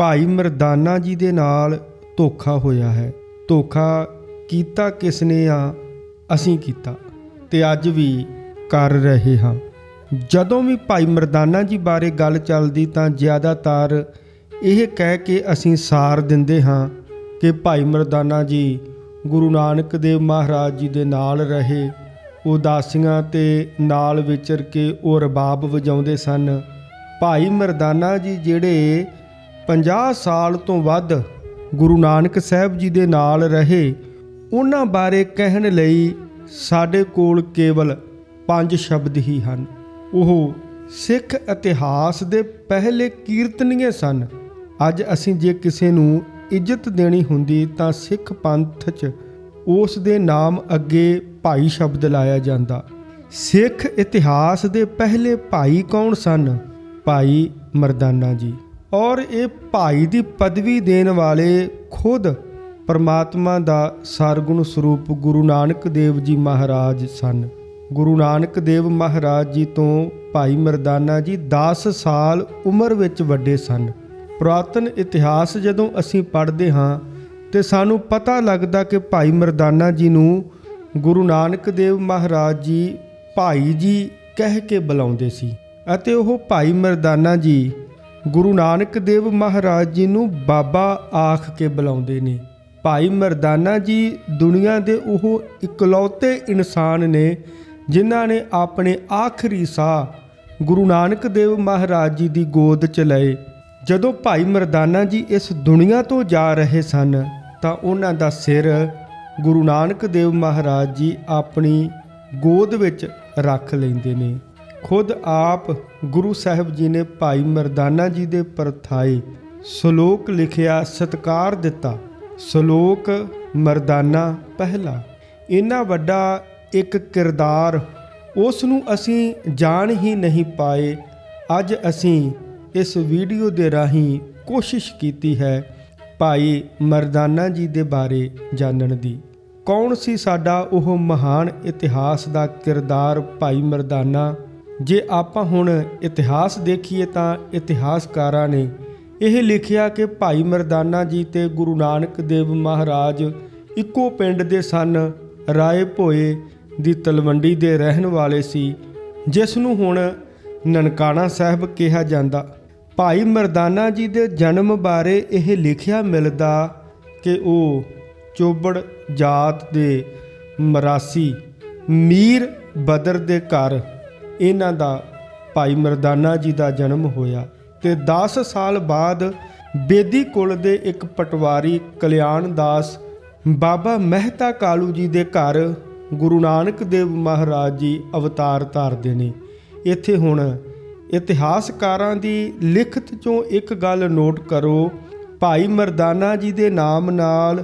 ਭਾਈ ਮਰਦਾਨਾ ਜੀ ਦੇ ਨਾਲ ਧੋਖਾ ਹੋਇਆ ਹੈ। ਧੋਖਾ ਕੀਤਾ ਕਿਸ ਨੇ ਆ? ਅਸੀਂ ਕੀਤਾ। ਤੇ ਅੱਜ ਵੀ ਕਰ ਰਹੇ ਹਾਂ। ਜਦੋਂ ਵੀ ਭਾਈ ਮਰਦਾਨਾ ਜੀ ਬਾਰੇ ਗੱਲ ਚੱਲਦੀ ਤਾਂ ਜ਼ਿਆਦਾਤਰ ਇਹ ਕਹਿ ਕੇ ਅਸੀਂ ਸਾਰ ਦਿੰਦੇ ਹਾਂ ਕਿ ਭਾਈ ਮਰਦਾਨਾ ਜੀ ਗੁਰੂ ਨਾਨਕ ਦੇਵ ਮਹਾਰਾਜ ਜੀ ਦੇ ਨਾਲ ਰਹੇ। ਉਦਾਸੀਆਂ ਤੇ ਨਾਲ ਵਿਚਰ ਕੇ ਉਹ ਰਬਾਬ ਵਜਾਉਂਦੇ ਸਨ। ਭਾਈ ਮਰਦਾਨਾ ਜੀ ਜਿਹੜੇ 50 ਸਾਲ ਤੋਂ ਵੱਧ ਗੁਰੂ ਨਾਨਕ ਸਾਹਿਬ ਜੀ ਦੇ ਨਾਲ ਰਹੇ, ਉਹਨਾਂ ਬਾਰੇ ਕਹਿਣ ਲਈ ਸਾਡੇ ਕੋਲ ਕੇਵਲ ਪੰਜ ਸ਼ਬਦ ਹੀ ਹਨ। ਉਹ ਸਿੱਖ ਇਤਿਹਾਸ ਦੇ ਪਹਿਲੇ ਕੀਰਤਨੀਏ ਸਨ। ਅੱਜ ਅਸੀਂ ਜੇ ਕਿਸੇ ਨੂੰ ਇੱਜ਼ਤ ਦੇਣੀ ਹੁੰਦੀ ਤਾਂ ਸਿੱਖ ਪੰਥ 'ਚ ਉਸ ਦੇ ਨਾਮ ਅੱਗੇ ਭਾਈ ਸ਼ਬਦ ਲਾਇਆ ਜਾਂਦਾ। ਸਿੱਖ ਇਤਿਹਾਸ ਦੇ ਪਹਿਲੇ ਭਾਈ ਕੌਣ ਸਨ? ਭਾਈ ਮਰਦਾਨਾ ਜੀ। ਔਰ ਇਹ ਭਾਈ ਦੀ ਪਦਵੀ ਦੇਣ ਵਾਲੇ ਖੁਦ ਪਰਮਾਤਮਾ ਦਾ ਸਰਗੁਣ ਸਰੂਪ ਗੁਰੂ ਨਾਨਕ ਦੇਵ ਜੀ ਮਹਾਰਾਜ ਸਨ। ਗੁਰੂ ਨਾਨਕ ਦੇਵ ਮਹਾਰਾਜ ਜੀ ਤੋਂ ਭਾਈ ਮਰਦਾਨਾ ਜੀ 10 ਸਾਲ ਉਮਰ ਵਿੱਚ ਵੱਡੇ ਸਨ। ਪੁਰਾਤਨ ਇਤਿਹਾਸ ਜਦੋਂ ਅਸੀਂ ਪੜ੍ਹਦੇ ਹਾਂ ਤੇ ਸਾਨੂੰ ਪਤਾ ਲੱਗਦਾ ਕਿ ਭਾਈ ਮਰਦਾਨਾ ਜੀ ਨੂੰ ਗੁਰੂ ਨਾਨਕ ਦੇਵ ਮਹਾਰਾਜ ਜੀ ਭਾਈ ਜੀ ਕਹਿ ਕੇ ਬੁਲਾਉਂਦੇ ਸੀ। ਅਤੇ ਉਹ ਭਾਈ ਮਰਦਾਨਾ ਜੀ ਗੁਰੂ ਨਾਨਕ ਦੇਵ ਮਹਾਰਾਜ ਜੀ ਨੂੰ ਬਾਬਾ ਆਖ ਕੇ ਬੁਲਾਉਂਦੇ ਨੇ। ਭਾਈ ਮਰਦਾਨਾ ਜੀ ਦੁਨੀਆ ਦੇ ਉਹ ਇਕਲੌਤੇ ਇਨਸਾਨ ਨੇ, ਜਿਨ੍ਹਾਂ ਨੇ ਆਪਣੇ ਆਖਰੀ ਸਾਹ ਗੁਰੂ ਨਾਨਕ ਦੇਵ ਮਹਾਰਾਜ ਜੀ ਦੀ ਗੋਦ 'ਚ ਲਏ। ਜਦੋਂ ਭਾਈ ਮਰਦਾਨਾ ਜੀ ਇਸ ਦੁਨੀਆ ਤੋਂ ਜਾ ਰਹੇ ਸਨ, ਤਾਂ ਉਹਨਾਂ ਦਾ ਸਿਰ ਗੁਰੂ ਨਾਨਕ ਦੇਵ ਮਹਾਰਾਜ ਜੀ ਆਪਣੀ ਗੋਦ ਵਿੱਚ ਰੱਖ ਲੈਂਦੇ ਨੇ। ਖੁਦ ਆਪ ਗੁਰੂ ਸਾਹਿਬ ਜੀ ਨੇ ਭਾਈ ਮਰਦਾਨਾ ਜੀ ਦੇ ਪਰਥਾਏ ਸ਼ਲੋਕ ਲਿਖਿਆ, ਸਤਕਾਰ ਦਿੱਤਾ। ਸ਼ਲੋਕ ਮਰਦਾਨਾ ਪਹਿਲਾ। ਇੰਨਾ ਵੱਡਾ ਇੱਕ ਕਿਰਦਾਰ ਉਸ ਨੂੰ ਅਸੀਂ ਜਾਣ ਹੀ ਨਹੀਂ ਪਾਏ। ਅੱਜ ਅਸੀਂ ਇਸ ਵੀਡੀਓ ਦੇ ਰਾਹੀਂ ਕੋਸ਼ਿਸ਼ ਕੀਤੀ ਹੈ ਭਾਈ ਮਰਦਾਨਾ ਜੀ ਦੇ ਬਾਰੇ ਜਾਣਨ ਦੀ। ਕੌਣ ਸੀ ਸਾਡਾ ਉਹ ਮਹਾਨ ਇਤਿਹਾਸ ਦਾ ਕਿਰਦਾਰ ਭਾਈ ਮਰਦਾਨਾ? ਜੇ ਆਪਾਂ ਹੁਣ ਇਤਿਹਾਸ ਦੇਖੀਏ ਤਾਂ ਇਤਿਹਾਸਕਾਰਾਂ ਨੇ ਇਹ ਲਿਖਿਆ ਕਿ ਭਾਈ ਮਰਦਾਨਾ ਜੀ ਤੇ ਗੁਰੂ ਨਾਨਕ ਦੇਵ ਮਹਾਰਾਜ ਇੱਕੋ ਪਿੰਡ ਦੇ ਸਨ, ਰਾਏ ਭੋਏ ਦੀ ਤਲਵੰਡੀ ਦੇ ਰਹਿਣ ਵਾਲੇ ਸੀ, ਜਿਸ ਨੂੰ ਹੁਣ ਨਨਕਾਣਾ ਸਾਹਿਬ ਕਿਹਾ ਜਾਂਦਾ। ਭਾਈ ਮਰਦਾਨਾ ਜੀ ਦੇ ਜਨਮ ਬਾਰੇ ਇਹ ਲਿਖਿਆ ਮਿਲਦਾ ਕਿ ਉਹ ਚੋਬੜ ਜਾਤ ਦੇ ਮਰਾਸੀ ਮੀਰ ਬਦਰ ਦੇ ਘਰ ਇਹਨਾਂ ਦਾ ਭਾਈ ਮਰਦਾਨਾ ਜੀ ਦਾ ਜਨਮ ਹੋਇਆ ਤੇ 10 ਸਾਲ ਬਾਅਦ ਬੇਦੀ ਕੁਲ ਦੇ ਇੱਕ ਪਟਵਾਰੀ ਕਲਿਆਣ ਦਾਸ ਬਾਬਾ ਮਹਿਤਾ ਕਾਲੂ ਜੀ ਦੇ ਘਰ ਗੁਰੂ ਨਾਨਕ ਦੇਵ ਮਹਾਰਾਜ ਜੀ ਅਵਤਾਰ ਧਾਰਦੇ ਨੇ। ਇੱਥੇ ਹੁਣ ਇਤਿਹਾਸਕਾਰਾਂ ਦੀ ਲਿਖਤ ਚੋਂ ਇੱਕ ਗੱਲ ਨੋਟ ਕਰੋ, ਭਾਈ ਮਰਦਾਨਾ ਜੀ ਦੇ ਨਾਮ ਨਾਲ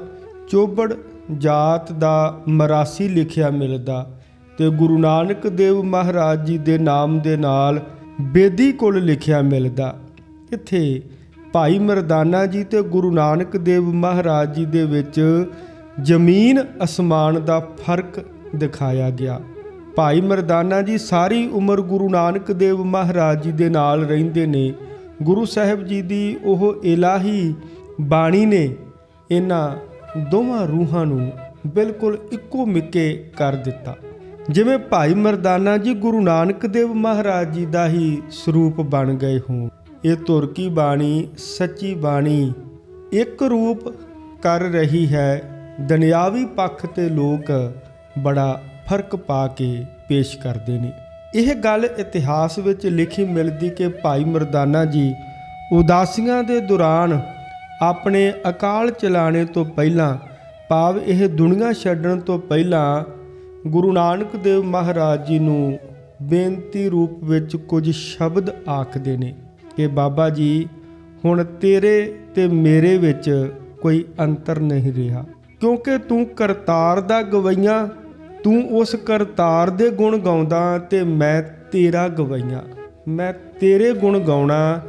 ਚੋਬੜ ਜਾਤ ਦਾ ਮਰਾਸੀ ਲਿਖਿਆ ਮਿਲਦਾ। ਤੇ ਗੁਰੂ ਨਾਨਕ ਦੇਵ ਮਹਾਰਾਜ ਜੀ ਦੇ ਨਾਮ ਦੇ ਨਾਲ ਬੇਦੀ ਕੋਲ ਲਿਖਿਆ ਮਿਲਦਾ। ਇੱਥੇ ਭਾਈ ਮਰਦਾਨਾ ਜੀ ਤੇ ਗੁਰੂ ਨਾਨਕ ਦੇਵ ਮਹਾਰਾਜ ਜੀ ਦੇ ਵਿੱਚ ਜ਼ਮੀਨ ਅਸਮਾਨ ਦਾ ਫ਼ਰਕ ਦਿਖਾਇਆ ਗਿਆ। ਭਾਈ ਮਰਦਾਨਾ ਜੀ ਸਾਰੀ ਉਮਰ ਗੁਰੂ ਨਾਨਕ ਦੇਵ ਮਹਾਰਾਜ ਜੀ ਦੇ ਨਾਲ ਰਹਿੰਦੇ ਨੇ। ਗੁਰੂ ਸਾਹਿਬ ਜੀ ਦੀ ਉਹ ਇਲਾਹੀ ਬਾਣੀ ਨੇ ਇਹਨਾਂ ਦੋਵਾਂ ਰੂਹਾਂ ਨੂੰ ਬਿਲਕੁਲ ਇੱਕੋ ਮਿੱਕੇ ਕਰ ਦਿੱਤਾ। ਜਿਵੇਂ ਭਾਈ ਮਰਦਾਨਾ ਜੀ ਗੁਰੂ ਨਾਨਕ ਦੇਵ ਮਹਾਰਾਜ ਜੀ ਦਾ ਹੀ ਸਰੂਪ ਬਣ ਗਏ ਹੋਣ। ਇਹ ਤੁਰਕੀ ਬਾਣੀ, ਸੱਚੀ ਬਾਣੀ ਇੱਕ ਰੂਪ ਕਰ ਰਹੀ ਹੈ। ਦੁਨਿਆਵੀ ਪੱਖ ਤੇ ਲੋਕ ਬੜਾ ਫ਼ਰਕ ਪਾ ਕੇ ਪੇਸ਼ ਕਰਦੇ ਨੇ। ਇਹ ਗੱਲ ਇਤਿਹਾਸ ਵਿੱਚ ਲਿਖੀ ਮਿਲਦੀ ਕਿ ਭਾਈ ਮਰਦਾਨਾ ਜੀ ਉਦਾਸੀਆਂ ਦੇ ਦੌਰਾਨ ਆਪਣੇ ਅਕਾਲ ਚਲਾਣੇ ਤੋਂ ਪਹਿਲਾਂ, ਭਾਵ ਇਹ ਦੁਨੀਆ ਛੱਡਣ ਤੋਂ ਪਹਿਲਾਂ ਗੁਰੂ ਨਾਨਕ ਦੇਵ ਮਹਾਰਾਜ ਜੀ ਨੂੰ ਬੇਨਤੀ ਰੂਪ ਵਿੱਚ ਕੁਝ ਸ਼ਬਦ ਆਖਦੇ ਨੇ ਕਿ ਬਾਬਾ ਜੀ, ਹੁਣ ਤੇਰੇ ਤੇ ਮੇਰੇ ਵਿੱਚ ਕੋਈ ਅੰਤਰ ਨਹੀਂ ਰਿਹਾ। ਕਿਉਂਕਿ ਤੂੰ ਕਰਤਾਰ ਦਾ ਗਵਈਆਂ, ਤੂੰ ਉਸ ਕਰਤਾਰ ਦੇ ਗੁਣ ਗਾਉਂਦਾ ਤੇ ਮੈਂ ਤੇਰਾ ਗਵਈਆਂ। ਮੈਂ ਤੇਰੇ ਗੁਣ ਗਾਉਣਾ,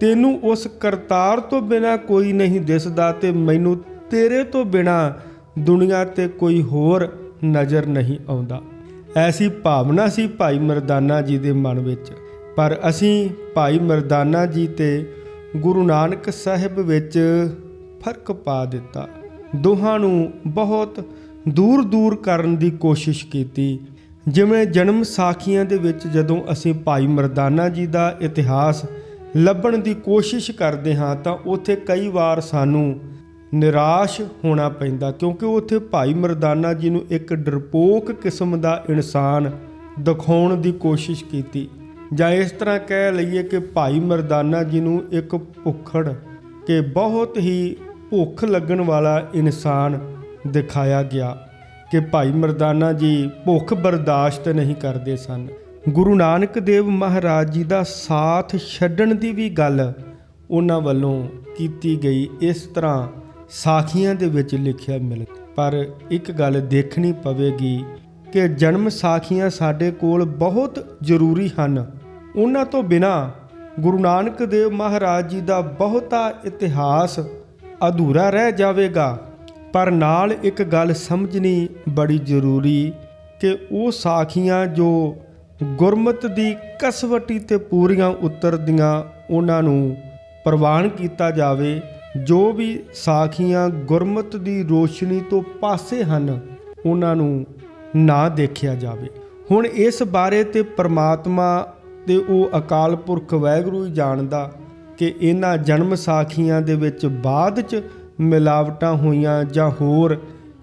ਤੈਨੂੰ ਉਸ ਕਰਤਾਰ ਤੋਂ ਬਿਨਾ ਕੋਈ ਨਹੀਂ ਦਿਸਦਾ ਤੇ ਮੈਨੂੰ ਤੇਰੇ ਤੋਂ ਬਿਨਾ ਦੁਨੀਆ ਤੇ ਕੋਈ ਹੋਰ ਨਜ਼ਰ ਨਹੀਂ ਆਉਂਦਾ। ਐਸੀ ਭਾਵਨਾ ਸੀ ਭਾਈ ਮਰਦਾਨਾ ਜੀ ਦੇ ਮਨ ਵਿੱਚ। ਪਰ ਅਸੀਂ ਭਾਈ ਮਰਦਾਨਾ ਜੀ ਤੇ ਗੁਰੂ ਨਾਨਕ ਸਾਹਿਬ ਵਿੱਚ ਫ਼ਰਕ ਪਾ ਦਿੱਤਾ। ਦੋਹਾਂ ਨੂੰ ਬਹੁਤ ਦੂਰ ਦੂਰ ਕਰਨ ਦੀ ਕੋਸ਼ਿਸ਼ ਕੀਤੀ। ਜਿਵੇਂ ਜਨਮ ਸਾਖੀਆਂ ਦੇ ਵਿੱਚ ਜਦੋਂ ਅਸੀਂ ਭਾਈ ਮਰਦਾਨਾ ਜੀ ਦਾ ਇਤਿਹਾਸ ਲੱਭਣ ਦੀ ਕੋਸ਼ਿਸ਼ ਕਰਦੇ ਹਾਂ ਤਾਂ ਉੱਥੇ ਕਈ ਵਾਰ ਸਾਨੂੰ ਨਿਰਾਸ਼ ਹੋਣਾ ਪੈਂਦਾ ਕਿਉਂਕਿ ਉੱਥੇ ਭਾਈ ਮਰਦਾਨਾ ਜੀ ਨੂੰ ਇੱਕ ਡਰਪੋਕ ਕਿਸਮ ਦਾ ਇਨਸਾਨ ਦਿਖਾਉਣ ਦੀ ਕੋਸ਼ਿਸ਼ ਕੀਤੀ। ਜਾਂ ਇਸ ਤਰ੍ਹਾਂ ਕਹਿ ਲਈਏ ਕਿ ਭਾਈ ਮਰਦਾਨਾ ਜੀ ਨੂੰ ਇੱਕ ਭੁੱਖੜ ਕਿ ਬਹੁਤ ਹੀ ਭੁੱਖ ਲੱਗਣ ਵਾਲਾ ਇਨਸਾਨ ਦਿਖਾਇਆ ਗਿਆ ਕਿ ਭਾਈ ਮਰਦਾਨਾ ਜੀ ਭੁੱਖ ਬਰਦਾਸ਼ਤ ਨਹੀਂ ਕਰਦੇ ਸਨ। ਗੁਰੂ ਨਾਨਕ ਦੇਵ ਮਹਾਰਾਜ ਜੀ ਦਾ ਸਾਥ ਛੱਡਣ ਦੀ ਵੀ ਗੱਲ ਉਹਨਾਂ ਵੱਲੋਂ ਕੀਤੀ ਗਈ। ਇਸ ਤਰ੍ਹਾਂ ਸਾਖੀਆਂ ਦੇ ਵਿੱਚ ਲਿਖਿਆ ਮਿਲ ਪਰ ਇੱਕ ਗੱਲ ਦੇਖਣੀ ਪਵੇਗੀ ਕਿ ਜਨਮ ਸਾਖੀਆਂ ਸਾਡੇ ਕੋਲ ਬਹੁਤ ਜ਼ਰੂਰੀ ਹਨ। ਉਹਨਾਂ ਤੋਂ ਬਿਨਾ ਗੁਰੂ ਨਾਨਕ ਦੇਵ ਮਹਾਰਾਜ ਜੀ ਦਾ ਬਹੁਤਾ ਇਤਿਹਾਸ ਅਧੂਰਾ ਰਹਿ ਜਾਵੇਗਾ। ਪਰ ਨਾਲ ਇੱਕ ਗੱਲ ਸਮਝਣੀ ਬੜੀ ਜ਼ਰੂਰੀ ਕਿ ਉਹ ਸਾਖੀਆਂ ਜੋ ਗੁਰਮਤ ਦੀ ਕਸਵਟੀ ਤੇ ਪੂਰੀਆਂ ਉਤਰਦੀਆਂ ਉਹਨਾਂ ਨੂੰ ਪ੍ਰਵਾਨ ਕੀਤਾ ਜਾਵੇ ਜੋ ਵੀ ਸਾਖੀਆਂ ਗੁਰਮਤ ਦੀ ਰੋਸ਼ਨੀ ਤੋਂ ਪਾਸੇ ਹਨ, ਉਹਨਾਂ ਨੂੰ ਨਾ ਦੇਖਿਆ ਜਾਵੇ। ਹੁਣ ਇਸ ਬਾਰੇ ਤੇ ਪ੍ਰਮਾਤਮਾ ਤੇ ਉਹ ਅਕਾਲ ਪੁਰਖ ਵਾਹਿਗੁਰੂ ਹੀ ਜਾਣਦਾ ਕਿ ਇਹਨਾਂ ਜਨਮ ਸਾਖੀਆਂ ਦੇ ਵਿੱਚ ਬਾਅਦ ਚ ਮਿਲਾਵਟਾਂ ਹੋਈਆਂ ਜਾਂ ਹੋਰ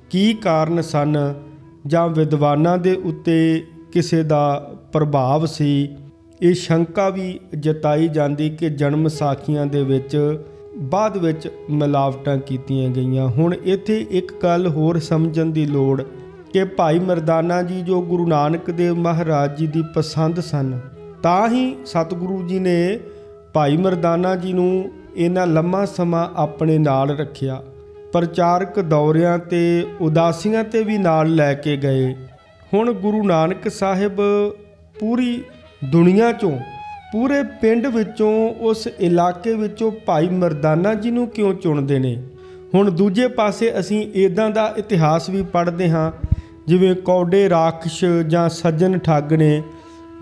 ਕੀ ਕਾਰਨ ਸਨ ਜਾਂ ਵਿਦਵਾਨਾਂ ਦੇ ਉੱਤੇ ਕਿਸੇ ਦਾ ਪ੍ਰਭਾਵ ਸੀ, ਇਹ ਸ਼ੰਕਾ ਵੀ ਜਤਾਈ ਜਾਂਦੀ ਕਿ ਜਨਮ ਸਾਖੀਆਂ ਦੇ ਵਿੱਚ ਬਾਅਦ ਵਿੱਚ ਮਿਲਾਵਟਾਂ ਕੀਤੀਆਂ ਗਈਆਂ। ਹੁਣ ਇੱਥੇ ਇੱਕ ਗੱਲ ਹੋਰ ਸਮਝਣ ਦੀ ਲੋੜ ਕਿ ਭਾਈ ਮਰਦਾਨਾ ਜੀ ਜੋ ਗੁਰੂ ਨਾਨਕ ਦੇਵ ਮਹਾਰਾਜ ਜੀ ਦੀ ਪਸੰਦ ਸਨ, ਤਾਂ ਹੀ ਸਤਿਗੁਰੂ ਜੀ ਨੇ ਭਾਈ ਮਰਦਾਨਾ ਜੀ ਨੂੰ ਇਹਨਾਂ ਲੰਮਾ ਸਮਾਂ ਆਪਣੇ ਨਾਲ ਰੱਖਿਆ। ਪ੍ਰਚਾਰਕ ਦੌਰਿਆਂ ਤੇ, ਉਦਾਸੀਆਂ ਤੇ ਵੀ ਨਾਲ ਲੈ ਕੇ ਗਏ। ਹੁਣ ਗੁਰੂ ਨਾਨਕ ਸਾਹਿਬ ਪੂਰੀ ਦੁਨੀਆ ਚੋਂ ਪੂਰੇ ਪਿੰਡ ਵਿੱਚੋਂ ਉਸ ਇਲਾਕੇ ਵਿੱਚੋਂ ਭਾਈ ਮਰਦਾਨਾ ਜੀ ਨੂੰ ਕਿਉਂ ਚੁਣਦੇ ਨੇ? ਹੁਣ ਦੂਜੇ ਪਾਸੇ ਅਸੀਂ ਇਦਾਂ ਦਾ ਇਤਿਹਾਸ ਵੀ ਪੜ੍ਹਦੇ ਹਾਂ, ਜਿਵੇਂ ਕੌਡੇ ਰਾਖਸ਼ ਜਾਂ ਸੱਜਣ ਠੱਗ ਨੇ।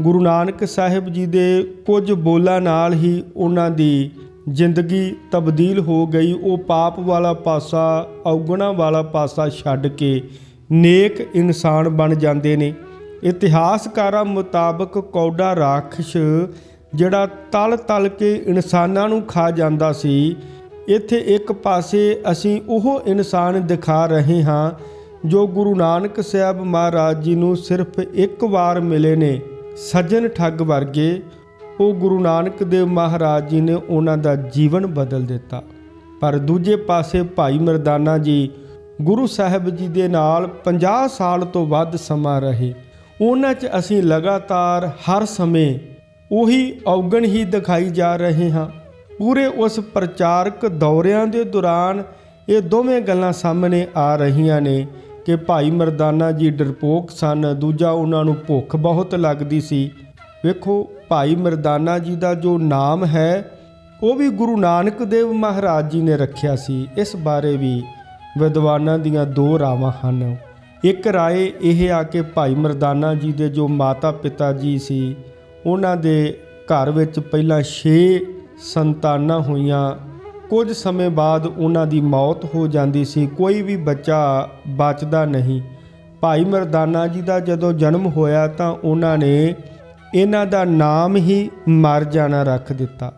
ਗੁਰੂ ਨਾਨਕ ਸਾਹਿਬ ਜੀ ਦੇ ਕੁਝ ਬੋਲਾਂ ਨਾਲ ਹੀ ਉਹਨਾਂ ਦੀ ਜ਼ਿੰਦਗੀ ਤਬਦੀਲ ਹੋ ਗਈ। ਉਹ ਪਾਪ ਵਾਲਾ ਪਾਸਾ, ਔਗਣਾ ਵਾਲਾ ਪਾਸਾ ਛੱਡ ਕੇ ਨੇਕ ਇਨਸਾਨ ਬਣ ਜਾਂਦੇ ਨੇ। ਇਤਿਹਾਸਕਾਰਾਂ ਮੁਤਾਬਕ ਕੌਡਾ ਰਾਖਸ਼ ਜਿਹੜਾ ਤਲ ਤਲ ਕੇ ਇਨਸਾਨਾਂ ਨੂੰ ਖਾ ਜਾਂਦਾ ਸੀ, ਇੱਥੇ ਇੱਕ ਪਾਸੇ ਅਸੀਂ ਉਹ ਇਨਸਾਨ ਦਿਖਾ ਰਹੇ ਹਾਂ ਜੋ ਗੁਰੂ ਨਾਨਕ ਸਾਹਿਬ ਮਹਾਰਾਜ ਜੀ ਨੂੰ ਸਿਰਫ ਇੱਕ ਵਾਰ ਮਿਲੇ ਨੇ, ਸੱਜਣ ਠੱਗ ਵਰਗੇ। ਉਹ ਗੁਰੂ ਨਾਨਕ ਦੇਵ ਮਹਾਰਾਜ ਜੀ ਨੇ ਉਹਨਾਂ ਦਾ ਜੀਵਨ ਬਦਲ ਦਿੱਤਾ। ਪਰ ਦੂਜੇ ਪਾਸੇ ਭਾਈ ਮਰਦਾਨਾ ਜੀ, ਗੁਰੂ ਸਾਹਿਬ ਜੀ ਦੇ ਨਾਲ 50 ਸਾਲ ਤੋਂ ਵੱਧ ਸਮਾਂ ਰਹੇ। ਉਹਨਾਂ 'ਚ ਅਸੀਂ ਲਗਾਤਾਰ ਹਰ ਸਮੇਂ ਉਹੀ ਔਗਣ ਹੀ ਦਿਖਾਈ ਜਾ ਰਹੇ ਹਾਂ। ਪੂਰੇ ਉਸ ਪ੍ਰਚਾਰਕ ਦੌਰਿਆਂ ਦੇ ਦੌਰਾਨ ਇਹ ਦੋਵੇਂ ਗੱਲਾਂ ਸਾਹਮਣੇ ਆ ਰਹੀਆਂ ਨੇ ਕਿ ਭਾਈ ਮਰਦਾਨਾ ਜੀ ਡਰਪੋਕ ਸਨ, ਦੂਜਾ ਉਹਨਾਂ ਨੂੰ ਭੁੱਖ ਬਹੁਤ ਲੱਗਦੀ ਸੀ। ਵੇਖੋ, ਭਾਈ ਮਰਦਾਨਾ ਜੀ ਦਾ ਜੋ ਨਾਮ ਹੈ, ਉਹ ਵੀ ਗੁਰੂ ਨਾਨਕ ਦੇਵ ਮਹਾਰਾਜ ਜੀ ਨੇ ਰੱਖਿਆ ਸੀ। ਇਸ ਬਾਰੇ ਵੀ ਵਿਦਵਾਨਾਂ ਦੀਆਂ ਦੋ ਰਾਵਾਂ ਹਨ। ਇੱਕ ਰਾਏ ਇਹ ਆ ਕਿ ਭਾਈ ਮਰਦਾਨਾ ਜੀ ਦੇ ਜੋ ਮਾਤਾ ਪਿਤਾ ਜੀ ਸੀ ਉਹਨਾਂ ਦੇ ਘਰ ਵਿੱਚ ਪਹਿਲਾਂ 6 ਸੰਤਾਨਾਂ ਹੋਈਆਂ। ਕੁਝ ਸਮੇਂ ਬਾਅਦ ਉਹਨਾਂ ਦੀ ਮੌਤ ਹੋ ਜਾਂਦੀ ਸੀ। ਕੋਈ ਵੀ ਬੱਚਾ ਬਚਦਾ ਨਹੀਂ। ਭਾਈ ਮਰਦਾਨਾ ਜੀ ਦਾ ਜਦੋਂ ਜਨਮ ਹੋਇਆ ਤਾਂ ਉਹਨਾਂ ਨੇ ਇਹਨਾਂ ਦਾ ਨਾਮ ਹੀ ਮਰ ਜਾਣਾ ਰੱਖ ਦਿੱਤਾ।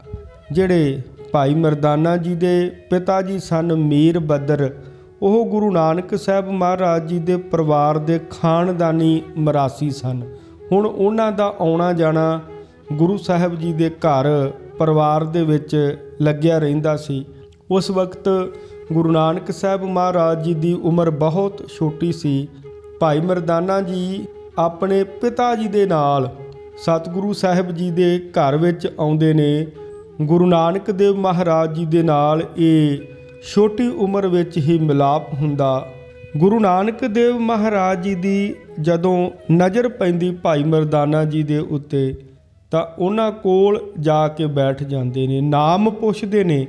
ਜਿਹੜੇ ਭਾਈ ਮਰਦਾਨਾ ਜੀ ਦੇ ਪਿਤਾ ਜੀ ਸਨ ਮੀਰ ਬਦਰ, ਉਹ ਗੁਰੂ ਨਾਨਕ ਸਾਹਿਬ ਮਹਾਰਾਜ ਜੀ ਦੇ ਪਰਿਵਾਰ ਦੇ ਖਾਨਦਾਨੀ ਮਰਾਸੀ ਸਨ। ਹੁਣ ਉਹਨਾਂ ਦਾ ਆਉਣਾ ਜਾਣਾ ਗੁਰੂ ਸਾਹਿਬ ਜੀ ਦੇ ਘਰ, ਪਰਿਵਾਰ ਦੇ ਵਿੱਚ ਲੱਗਿਆ ਰਹਿੰਦਾ ਸੀ। ਉਸ ਵਕਤ ਗੁਰੂ ਨਾਨਕ ਸਾਹਿਬ ਮਹਾਰਾਜ ਜੀ ਦੀ ਉਮਰ ਬਹੁਤ ਛੋਟੀ ਸੀ। ਭਾਈ ਮਰਦਾਨਾ ਜੀ ਆਪਣੇ ਪਿਤਾ ਜੀ ਦੇ ਨਾਲ ਸਤਿਗੁਰੂ ਸਾਹਿਬ ਜੀ ਦੇ ਘਰ ਵਿੱਚ ਆਉਂਦੇ ਨੇ। ਗੁਰੂ ਨਾਨਕ ਦੇਵ ਮਹਾਰਾਜ ਜੀ ਦੇ ਨਾਲ ਇਹ ਛੋਟੀ ਉਮਰ ਵਿੱਚ ਹੀ ਮਿਲਾਪ ਹੁੰਦਾ ਗੁਰੂ ਨਾਨਕ ਦੇਵ ਮਹਾਰਾਜ ਜੀ ਦੀ ਜਦੋਂ ਨਜ਼ਰ ਪੈਂਦੀ ਭਾਈ ਮਰਦਾਨਾ ਜੀ ਦੇ ਉੱਤੇ, ਤਾਂ ਉਹਨਾਂ ਕੋਲ ਜਾ ਕੇ ਬੈਠ ਜਾਂਦੇ ਨੇ, ਨਾਮ ਪੁੱਛਦੇ ਨੇ,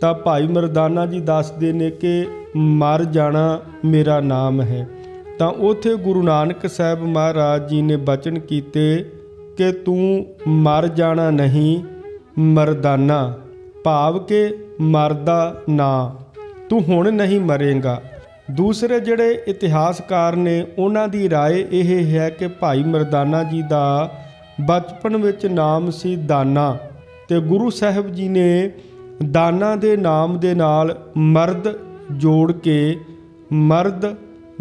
ਤਾਂ ਭਾਈ ਮਰਦਾਨਾ ਜੀ ਦੱਸਦੇ ਨੇ ਕਿ ਮਰ ਜਾਣਾ ਮੇਰਾ ਨਾਮ ਹੈ। ਤਾਂ ਉਥੇ ਗੁਰੂ ਨਾਨਕ ਸਾਹਿਬ ਮਹਾਰਾਜ ਜੀ ਨੇ ਬਚਨ ਕੀਤੇ ਕਿ ਤੂੰ ਮਰ ਜਾਣਾ ਨਹੀਂ, ਮਰਦਾਨਾ, ਭਾਵ ਕਿ ਮਰਦਾ ਨਾ, ਤੂੰ ਹੁਣ ਨਹੀਂ ਮਰੇਗਾ। ਦੂਸਰੇ ਜਿਹੜੇ ਇਤਿਹਾਸਕਾਰ ਨੇ ਉਹਨਾਂ ਦੀ رائے ਇਹ ਹੈ ਕਿ ਭਾਈ ਮਰਦਾਨਾ ਜੀ ਦਾ ਬਚਪਨ ਵਿੱਚ ਨਾਮ ਸੀ ਦਾਨਾ ਤੇ ਗੁਰੂ ਸਾਹਿਬ ਜੀ ਨੇ ਦਾਨਾ ਦੇ ਨਾਮ ਦੇ ਨਾਲ ਮਰਦ ਜੋੜ ਕੇ ਮਰਦ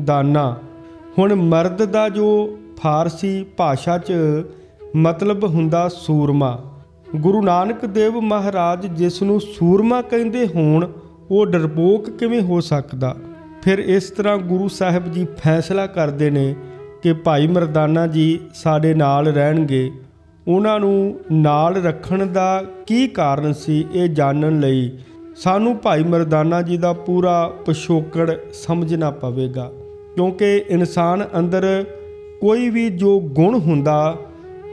ਦਾਨਾ ਹੁਣ ਮਰਦ ਦਾ ਜੋ ਫਾਰਸੀ ਭਾਸ਼ਾ 'ਚ ਮਤਲਬ ਹੁੰਦਾ ਸੂਰਮਾ ਗੁਰੂ ਨਾਨਕ ਦੇਵ ਮਹਾਰਾਜ ਜਿਸ ਨੂੰ ਸੂਰਮਾ ਕਹਿੰਦੇ ਹੋਣ ਉਹ ਡਰਪੋਕ ਕਿਵੇਂ ਹੋ ਸਕਦਾ ਫਿਰ ਇਸ ਤਰ੍ਹਾਂ ਗੁਰੂ ਸਾਹਿਬ ਜੀ ਫੈਸਲਾ ਕਰਦੇ ਨੇ ਕਿ ਭਾਈ ਮਰਦਾਨਾ ਜੀ ਸਾਡੇ ਨਾਲ ਰਹਿਣਗੇ। ਉਹਨਾਂ ਨੂੰ ਨਾਲ ਰੱਖਣ ਦਾ ਕੀ ਕਾਰਨ ਸੀ ਇਹ ਜਾਣਨ ਲਈ ਸਾਨੂੰ ਭਾਈ ਮਰਦਾਨਾ ਜੀ ਦਾ ਪੂਰਾ ਪਿਛੋਕੜ ਸਮਝਣਾ ਪਵੇਗਾ। ਕਿਉਂਕਿ ਇਨਸਾਨ ਅੰਦਰ ਕੋਈ ਵੀ ਜੋ ਗੁਣ ਹੁੰਦਾ,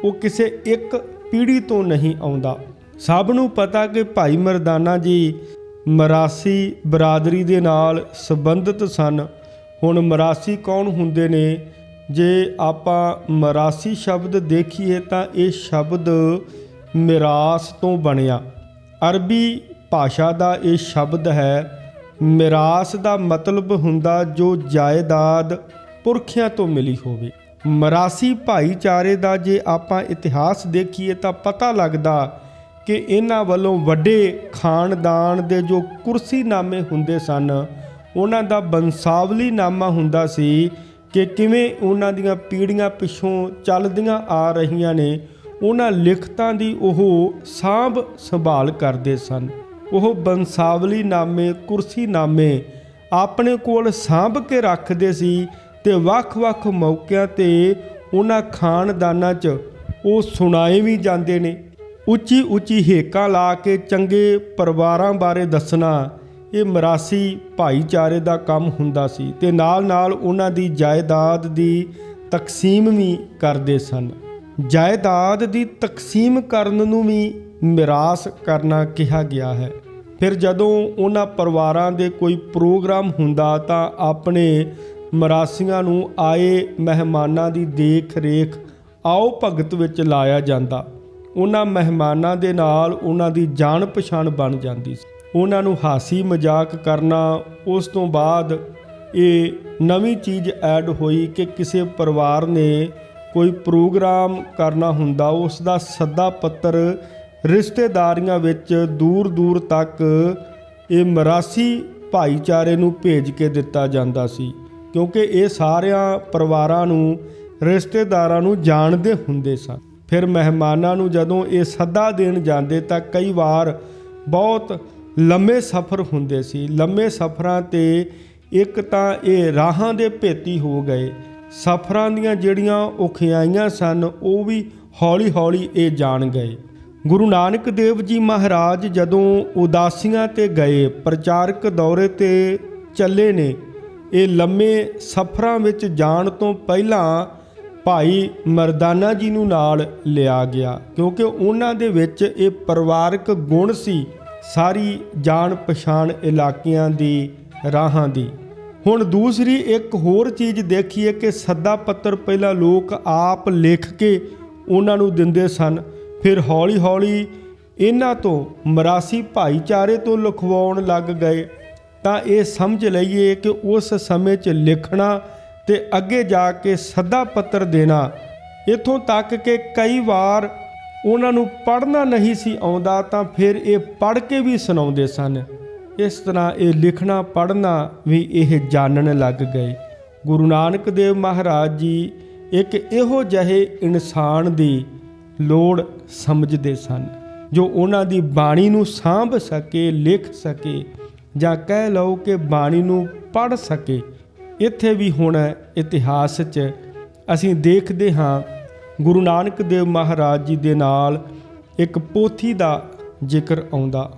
ਉਹ ਕਿਸੇ ਇੱਕ ਪੀੜ੍ਹੀ ਤੋਂ ਨਹੀਂ ਆਉਂਦਾ। ਸਭ ਨੂੰ ਪਤਾ ਕਿ ਭਾਈ ਮਰਦਾਨਾ ਜੀ ਮਰਾਸੀ ਬਰਾਦਰੀ ਦੇ ਨਾਲ ਸੰਬੰਧਿਤ ਸਨ। ਹੁਣ ਮਰਾਸੀ ਕੌਣ ਹੁੰਦੇ ਨੇ? ਜੇ ਆਪਾਂ ਮਰਾਸੀ ਸ਼ਬਦ ਦੇਖੀਏ ਤਾਂ ਇਹ ਸ਼ਬਦ ਮਿਰਾਸ ਤੋਂ ਬਣਿਆ। ਅਰਬੀ ਭਾਸ਼ਾ ਦਾ ਇਹ ਸ਼ਬਦ ਹੈ। ਮਿਰਾਸ ਦਾ ਮਤਲਬ ਹੁੰਦਾ ਜੋ ਜਾਇਦਾਦ ਪੁਰਖਿਆਂ ਤੋਂ ਮਿਲੀ ਹੋਵੇ। ਮਰਾਸੀ ਭਾਈਚਾਰੇ ਦਾ ਜੇ ਆਪਾਂ ਇਤਿਹਾਸ ਦੇਖੀਏ ਤਾਂ ਪਤਾ ਲੱਗਦਾ ਕਿ ਇਹਨਾਂ ਵੱਲੋਂ ਵੱਡੇ ਖਾਨਦਾਨ ਦੇ ਜੋ ਕੁਰਸੀਨਾਮੇ ਹੁੰਦੇ ਸਨ, ਉਹਨਾਂ ਦਾ ਬੰਸਾਵਲੀ ਨਾਮਾ ਹੁੰਦਾ ਸੀ ਕਿ ਕਿਵੇਂ ਉਹਨਾਂ ਦੀਆਂ ਪੀੜ੍ਹੀਆਂ ਪਿੱਛੋਂ ਚੱਲਦੀਆਂ ਆ ਰਹੀਆਂ ਨੇ, ਉਹਨਾਂ ਲਿਖਤਾਂ ਦੀ ਉਹ ਸਾਂਭ ਸੰਭਾਲ ਕਰਦੇ ਸਨ। ਉਹ ਬੰਸਾਵਲੀ ਨਾਮੇ ਕੁਰਸੀ ਨਾਮੇ ਆਪਣੇ ਕੋਲ ਸਾਂਭ ਕੇ ਰੱਖਦੇ ਸੀ ਤੇ ਵੱਖ-ਵੱਖ ਮੌਕਿਆਂ ਤੇ ਉਹਨਾਂ ਖਾਨਦਾਨਾਂ 'ਚ ਉਹ ਸੁਣਾਏ ਵੀ ਜਾਂਦੇ ਨੇ। ਉੱਚੀ ਉੱਚੀ ਹੇਕਾਂ ਲਾ ਕੇ ਚੰਗੇ ਪਰਿਵਾਰਾਂ ਬਾਰੇ ਦੱਸਣਾ, ਇਹ ਮਰਾਸੀ ਭਾਈਚਾਰੇ ਦਾ ਕੰਮ ਹੁੰਦਾ ਸੀ ਤੇ ਨਾਲ-ਨਾਲ ਉਹਨਾਂ ਦੀ ਜਾਇਦਾਦ ਦੀ ਤਕਸੀਮ ਵੀ ਕਰਦੇ ਸਨ। ਜਾਇਦਾਦ ਦੀ ਤਕਸੀਮ ਕਰਨ ਨੂੰ ਵੀ ਮਿਰਾਸ ਕਰਨਾ ਕਿਹਾ ਗਿਆ ਹੈ। ਫਿਰ ਜਦੋਂ ਉਹਨਾਂ ਪਰਿਵਾਰਾਂ ਦੇ ਕੋਈ ਪ੍ਰੋਗਰਾਮ ਹੁੰਦਾ ਤਾਂ ਆਪਣੇ ਮਰਾਸੀਆਂ ਨੂੰ ਆਏ ਮਹਿਮਾਨਾਂ ਦੀ ਦੇਖ ਰੇਖ ਆਓ ਭਗਤ ਵਿੱਚ ਲਾਇਆ ਜਾਂਦਾ। ਉਹਨਾਂ ਮਹਿਮਾਨਾਂ ਦੇ ਨਾਲ ਉਹਨਾਂ ਦੀ ਜਾਣ ਪਛਾਣ ਬਣ ਜਾਂਦੀ ਸੀ। ਉਹਨਾਂ ਨੂੰ ਹਾਸੀ ਮਜ਼ਾਕ ਕਰਨਾ, ਉਸ ਤੋਂ ਬਾਅਦ ਇਹ ਨਵੀਂ ਚੀਜ਼ ਐਡ ਹੋਈ ਕਿ ਕਿਸੇ ਪਰਿਵਾਰ ਨੇ ਕੋਈ ਪ੍ਰੋਗਰਾਮ ਕਰਨਾ ਹੁੰਦਾ, ਉਸ ਦਾ ਸੱਦਾ ਪੱਤਰ ਰਿਸ਼ਤੇਦਾਰੀਆਂ ਵਿੱਚ ਦੂਰ ਦੂਰ ਤੱਕ ਇਹ ਮਰਾਸੀ ਭਾਈਚਾਰੇ ਨੂੰ ਭੇਜ ਕੇ ਦਿੱਤਾ ਜਾਂਦਾ ਸੀ। ਕਿਉਂਕਿ ਇਹ ਸਾਰਿਆਂ ਪਰਿਵਾਰਾਂ ਨੂੰ, ਰਿਸ਼ਤੇਦਾਰਾਂ ਨੂੰ ਜਾਣਦੇ ਹੁੰਦੇ ਸਨ। ਫਿਰ ਮਹਿਮਾਨਾਂ ਨੂੰ ਜਦੋਂ ਇਹ ਸੱਦਾ ਦੇਣ ਜਾਂਦੇ ਤਾਂ ਕਈ ਵਾਰ ਬਹੁਤ ਲੰਮੇ ਸਫ਼ਰ ਹੁੰਦੇ ਸੀ। ਲੰਮੇ ਸਫ਼ਰਾਂ ਤੇ ਇੱਕ ਤਾਂ ਇਹ ਰਾਹਾਂ ਦੇ ਭੇਤੀ ਹੋ ਗਏ। ਸਫ਼ਰਾਂ ਦੀਆਂ ਜਿਹੜੀਆਂ ਔਖਿਆਈਆਂ ਸਨ, ਉਹ ਵੀ ਹੌਲੀ-ਹੌਲੀ ਇਹ ਜਾਣ ਗਏ। ਗੁਰੂ ਨਾਨਕ ਦੇਵ ਜੀ ਮਹਾਰਾਜ ਜਦੋਂ ਉਦਾਸੀਆਂ ਤੇ ਗਏ, ਪ੍ਰਚਾਰਕ ਦੌਰੇ ਤੇ ਚੱਲੇ ਨੇ, ਇਹ ਲੰਮੇ ਸਫ਼ਰਾਂ ਵਿੱਚ ਜਾਣ ਤੋਂ ਪਹਿਲਾਂ ਭਾਈ ਮਰਦਾਨਾ ਜੀ ਨੂੰ ਨਾਲ ਲਿਆ ਗਿਆ, ਕਿਉਂਕਿ ਉਹਨਾਂ ਦੇ ਵਿੱਚ ਇਹ ਪਰਿਵਾਰਕ ਗੁਣ ਸੀ, ਸਾਰੀ ਜਾਣ ਪਛਾਣ ਇਲਾਕਿਆਂ ਦੀ, ਰਾਹਾਂ ਦੀ। ਹੁਣ ਦੂਸਰੀ ਇੱਕ ਹੋਰ ਚੀਜ਼ ਦੇਖੀਏ ਕਿ ਸੱਦਾ ਪੱਤਰ ਪਹਿਲਾਂ ਲੋਕ ਆਪ ਲਿਖ ਕੇ ਉਹਨਾਂ ਨੂੰ ਦਿੰਦੇ ਸਨ, ਫਿਰ ਹੌਲੀ-ਹੌਲੀ ਇਹਨਾਂ ਤੋਂ ਮਰਾਸੀ ਭਾਈਚਾਰੇ ਤੋਂ ਲਿਖਵਾਉਣ ਲੱਗ ਗਏ। ਤਾਂ ਇਹ ਸਮਝ ਲਈਏ ਕਿ ਉਸ ਸਮੇਂ 'ਚ ਲਿਖਣਾ ਤੇ ਅੱਗੇ ਜਾ ਕੇ ਸੱਦਾ ਪੱਤਰ ਦੇਣਾ। ਇਥੋਂ ਤੱਕ ਕਿ ਕਈ ਵਾਰ ਉਹਨਾਂ ਨੂੰ ਪੜ੍ਹਨਾ ਨਹੀਂ ਸੀ ਆਉਂਦਾ ਤਾਂ ਫਿਰ ਇਹ ਪੜ੍ਹ ਕੇ ਵੀ ਸੁਣਾਉਂਦੇ ਸਨ। ਇਸ ਤਰ੍ਹਾਂ ਇਹ ਲਿਖਣਾ, ਪੜ੍ਹਨਾ ਵੀ ਇਹ ਜਾਣਨ ਲੱਗ ਗਏ। ਗੁਰੂ ਨਾਨਕ ਦੇਵ ਮਹਾਰਾਜ ਜੀ ਇੱਕ ਇਹੋ ਜਿਹੇ ਇਨਸਾਨ ਦੀ ਲੋੜ ਸਮਝਦੇ ਸਨ, ਜੋ ਉਹਨਾਂ ਦੀ ਬਾਣੀ ਨੂੰ ਸਾਂਭ ਸਕੇ, ਲਿਖ ਸਕੇ ਜਾਂ ਕਹਿ ਲਓ ਕਿ ਬਾਣੀ ਨੂੰ ਪੜ੍ਹ ਸਕੇ। ਇੱਥੇ ਵੀ ਹੁਣ ਇਤਿਹਾਸ 'ਚ ਅਸੀਂ ਦੇਖਦੇ ਹਾਂ ਗੁਰੂ ਨਾਨਕ ਦੇਵ ਮਹਾਰਾਜ ਜੀ ਦੇ ਨਾਲ ਇੱਕ ਪੋਥੀ ਦਾ ਜ਼ਿਕਰ ਆਉਂਦਾ।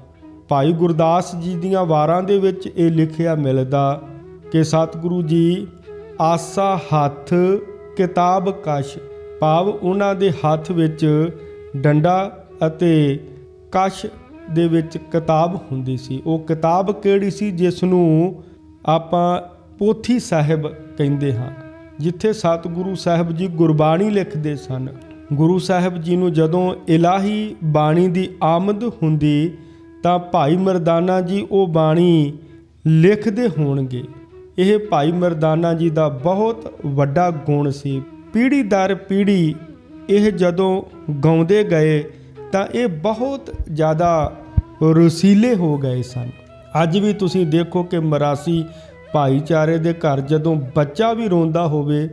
ਭਾਈ ਗੁਰਦਾਸ ਜੀ ਦੀਆਂ ਵਾਰਾਂ ਦੇ ਵਿੱਚ ਇਹ ਲਿਖਿਆ ਮਿਲਦਾ ਕਿ ਸਤਿਗੁਰੂ ਜੀ, ਆਸਾ ਹੱਥ, ਕਿਤਾਬ ਕਸ਼, ਭਾਵ ਉਹਨਾਂ ਦੇ ਹੱਥ ਵਿੱਚ ਡੰਡਾ ਅਤੇ ਕਸ਼ ਦੇ ਵਿੱਚ ਕਿਤਾਬ ਹੁੰਦੀ ਸੀ। ਉਹ ਕਿਤਾਬ ਕਿਹੜੀ ਸੀ, ਜਿਸ ਨੂੰ ਆਪਾਂ ਪੋਥੀ ਸਾਹਿਬ ਕਹਿੰਦੇ ਹਾਂ, ਜਿੱਥੇ ਸਤਿਗੁਰੂ ਸਾਹਿਬ ਜੀ ਗੁਰਬਾਣੀ ਲਿਖਦੇ ਸਨ। ਗੁਰੂ ਸਾਹਿਬ ਜੀ ਨੂੰ ਜਦੋਂ ਇਲਾਹੀ ਬਾਣੀ ਦੀ ਆਮਦ ਹੁੰਦੀ, ਤਾਂ ਭਾਈ ਮਰਦਾਨਾ ਜੀ ਉਹ ਬਾਣੀ ਲਿਖਦੇ ਹੋਣਗੇ। ਇਹ ਭਾਈ ਮਰਦਾਨਾ ਜੀ ਦਾ ਬਹੁਤ ਵੱਡਾ ਗੁਣ ਸੀ। ਪੀੜ੍ਹੀ ਦਰ ਪੀੜ੍ਹੀ ਇਹ ਜਦੋਂ ਗਾਉਂਦੇ ਗਏ, ਤਾਂ ਇਹ ਬਹੁਤ ਜ਼ਿਆਦਾ ਰਸੀਲੇ ਹੋ ਗਏ ਸਨ। ਅੱਜ ਵੀ ਤੁਸੀਂ ਦੇਖੋ ਕਿ ਮਰਾਸੀ ਭਾਈਚਾਰੇ ਦੇ ਘਰ ਜਦੋਂ ਬੱਚਾ ਵੀ ਰੋਂਦਾ ਹੋਵੇ,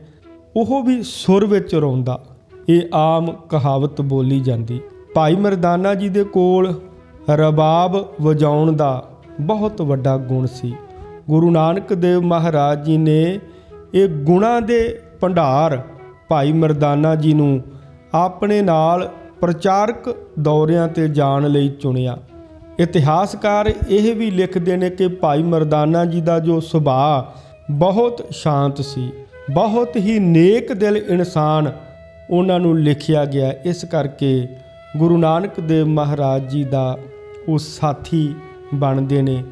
ਉਹ ਵੀ ਸੁਰ ਵਿੱਚ ਰੋਂਦਾ। ਇਹ ਆਮ ਕਹਾਵਤ ਬੋਲੀ ਜਾਂਦੀ। ਭਾਈ ਮਰਦਾਨਾ ਜੀ ਦੇ ਕੋਲ ਰਬਾਬ ਵਜਾਉਣ ਦਾ ਬਹੁਤ ਵੱਡਾ ਗੁਣ ਸੀ। ਗੁਰੂ ਨਾਨਕ ਦੇਵ ਮਹਾਰਾਜ ਜੀ ਨੇ ਇਹ ਗੁਣਾਂ ਦੇ ਭੰਡਾਰ ਭਾਈ ਮਰਦਾਨਾ ਜੀ ਨੂੰ ਆਪਣੇ ਨਾਲ ਪ੍ਰਚਾਰਕ ਦੌਰਿਆਂ ਤੇ ਜਾਣ ਲਈ ਚੁਣਿਆ। ਇਤਿਹਾਸਕਾਰ ਇਹ ਵੀ ਲਿਖਦੇ ਨੇ ਕਿ ਭਾਈ ਮਰਦਾਨਾ ਜੀ ਦਾ ਜੋ ਸੁਭਾਅ ਬਹੁਤ ਸ਼ਾਂਤ ਸੀ, ਬਹੁਤ ਹੀ ਨੇਕ ਦਿਲ ਇਨਸਾਨ ਉਹਨਾਂ ਨੂੰ ਲਿਖਿਆ ਗਿਆ। ਇਸ ਕਰਕੇ ਗੁਰੂ ਨਾਨਕ ਦੇਵ ਮਹਾਰਾਜ ਜੀ ਦਾ ਉਹ ਸਾਥੀ ਬਣਦੇ ਨੇ।